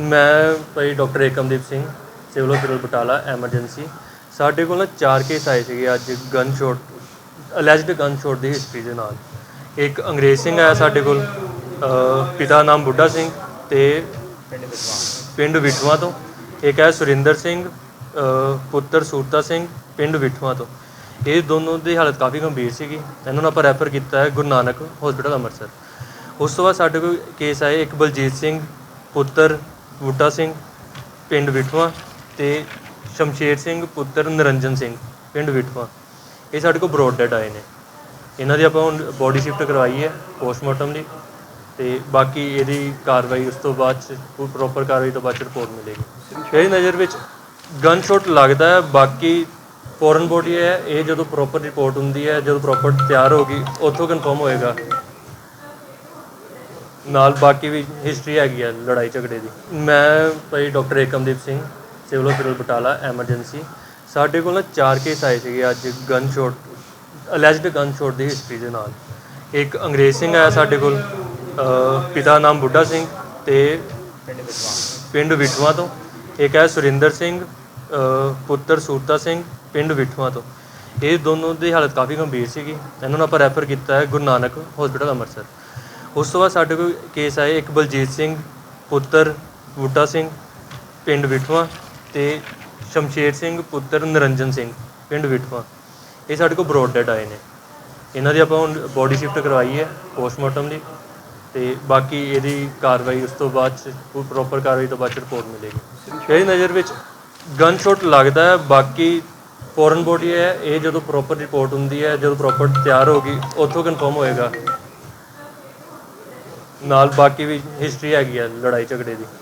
ਮੈਂ ਭਾਈ doctor Ekamdeep Singh, civil hospital Batala, emergency. ਸਾਡੇ ਕੋਲ ਨਾ ਚਾਰ ਕੇਸ ਆਏ ਸੀਗੇ ਅੱਜ gun shot alleged gun shot ਦੀ ਹਿਸਟਰੀ ਦੇ ਨਾਲ। ਇੱਕ ਅੰਗਰੇਜ਼ ਸਿੰਘ ਆਇਆ ਸਾਡੇ ਕੋਲ ਪਿਤਾ ਨਾਮ ਬੁੱਢਾ ਸਿੰਘ ਤੇ ਪਿੰਡ ਵਿਠਵਾ ਤੋਂ। ਇੱਕ ਹੈ ਸੁਰਿੰਦਰ ਸਿੰਘ ਪੁੱਤਰ ਸੂਰਤਾ ਸਿੰਘ, ਪਿੰਡ ਵਿਠਵਾ ਤੋਂ। ਇਹ ਦੋਨੋਂ ਦੀ ਹਾਲਤ ਕਾਫੀ ਗੰਭੀਰ ਸੀਗੀ। ਇਹਨਾਂ ਨੂੰ ਆਪਾਂ ਰੈਫਰ ਕੀਤਾ ਹੈ ਗੁਰੂ ਨਾਨਕ ਹਸਪੀਟਲ ਅੰਮ੍ਰਿਤਸਰ। ਉਸ ਤੋਂ ਬਾਅਦ ਸਾਡੇ ਕੋਲ ਕੇਸ ਆਏ ਇੱਕ ਬਲਜੀਤ ਸਿੰਘ, ਪੁੱਤਰ ਬੂਟਾ ਸਿੰਘ, ਪਿੰਡ ਵਿਠਵਾ ਅਤੇ ਸ਼ਮਸ਼ੇਰ ਸਿੰਘ, ਪੁੱਤਰ ਨਰਿੰਜਨ ਸਿੰਘ, ਪਿੰਡ ਵਿਠਵਾ। ਇਹ ਸਾਡੇ ਕੋਲ ਬਰੋਡ ਡੈਡ ਆਏ ਨੇ। ਇਹਨਾਂ ਦੀ ਆਪਾਂ ਹੁਣ ਬੋਡੀ ਸ਼ਿਫਟ ਕਰਵਾਈ ਹੈ ਪੋਸਟਮਾਰਟਮ ਲਈ ਤੇ ਬਾਕੀ ਇਹਦੀ ਕਾਰਵਾਈ ਉਸ ਤੋਂ ਬਾਅਦ ਚ ਪ੍ਰੋਪਰ ਕਾਰਵਾਈ ਤੋਂ ਬਾਅਦ ਚ ਰਿਪੋਰਟ ਮਿਲੇਗੀ। ਮੇਰੀ ਨਜ਼ਰ ਵਿੱਚ ਗਨ ਸ਼ਾਟ ਲੱਗਦਾ ਹੈ, ਬਾਕੀ ਫੋਰਨ ਬੋਡੀ ਹੈ, ਇਹ ਜਦੋਂ ਪ੍ਰੋਪਰ ਰਿਪੋਰਟ ਹੁੰਦੀ ਹੈ, ਜਦੋਂ ਪ੍ਰੋਪਰ ਤਿਆਰ ਹੋਗੀ ਉੱਥੋਂ ਕਨਫਰਮ ਹੋਏਗਾ। ਨਾਲ ਬਾਕੀ ਵੀ ਹਿਸਟਰੀ ਹੈਗੀ ਹੈ ਲੜਾਈ ਝਗੜੇ ਦੀ। ਮੈਂ ਭਾਈ doctor Ekamdeep Singh civil hospital Batala emergency ਸਾਡੇ ਕੋਲ ਨਾ ਚਾਰ ਕੇਸ ਆਏ ਸੀਗੇ ਅੱਜ gun shot alleged gun shot ਦੀ ਹਿਸਟਰੀ ਦੇ ਨਾਲ। ਇੱਕ ਅੰਗਰੇਜ਼ ਸਿੰਘ ਆਇਆ ਸਾਡੇ ਕੋਲ ਪਿਤਾ ਨਾਮ ਬੁੱਢਾ ਸਿੰਘ ਤੇ ਪਿੰਡ ਵਿਠਵਾ ਤੋਂ। ਇੱਕ ਹੈ ਸੁਰਿੰਦਰ ਸਿੰਘ ਪੁੱਤਰ ਸੂਰਤਾ ਸਿੰਘ, ਪਿੰਡ ਵਿਠਵਾ ਤੋਂ। ਇਹ ਦੋਨੋਂ ਦੀ ਹਾਲਤ ਕਾਫੀ ਗੰਭੀਰ ਸੀਗੀ। ਇਹਨਾਂ ਨੂੰ ਆਪਾਂ ਰੈਫਰ ਕੀਤਾ ਹੈ ਗੁਰੂ ਨਾਨਕ ਹਸਪੀਟਲ ਅੰਮ੍ਰਿਤਸਰ। ਉਸ ਤੋਂ ਬਾਅਦ ਸਾਡੇ ਕੋਲ ਕੇਸ ਆਏ ਇੱਕ ਬਲਜੀਤ ਸਿੰਘ, ਪੁੱਤਰ ਬੂਟਾ ਸਿੰਘ, ਪਿੰਡ ਵਿਠਵਾ ਤੇ ਸ਼ਮਸ਼ੇਰ ਸਿੰਘ, ਪੁੱਤਰ ਨਰਿੰਜਨ ਸਿੰਘ, ਪਿੰਡ ਵਿਠਵਾ। ਇਹ ਸਾਡੇ ਕੋਲ ਬਰੋਡ ਡੈਡ ਆਏ ਨੇ। ਇਹਨਾਂ ਦੀ ਆਪਾਂ ਹੁਣ ਬੋਡੀ ਸ਼ਿਫਟ ਕਰਵਾਈ ਹੈ ਪੋਸਟਮਾਰਟਮ ਦੀ ਤੇ ਬਾਕੀ ਇਹਦੀ ਕਾਰਵਾਈ ਉਸ ਤੋਂ ਬਾਅਦ ਚ ਪ੍ਰੋਪਰ ਕਾਰਵਾਈ ਤੋਂ ਬਾਅਦ ਚ ਰਿਪੋਰਟ ਮਿਲੇਗੀ। ਮੇਰੀ ਨਜ਼ਰ ਵਿੱਚ ਗਨ ਸ਼ਾਟ ਲੱਗਦਾ ਹੈ, ਬਾਕੀ ਫੋਰਨ ਬੋਡੀ ਹੈ, ਇਹ ਜਦੋਂ ਪ੍ਰੋਪਰ ਰਿਪੋਰਟ ਹੁੰਦੀ ਹੈ, ਜਦੋਂ ਪ੍ਰੋਪਰ ਤਿਆਰ ਹੋਗੀ ਉੱਥੋਂ ਕਨਫਰਮ ਹੋਏਗਾ। ਨਾਲ ਬਾਕੀ ਵੀ ਹਿਸਟਰੀ ਹੈਗੀ ਆ ਲੜਾਈ ਝਗੜੇ ਦੀ।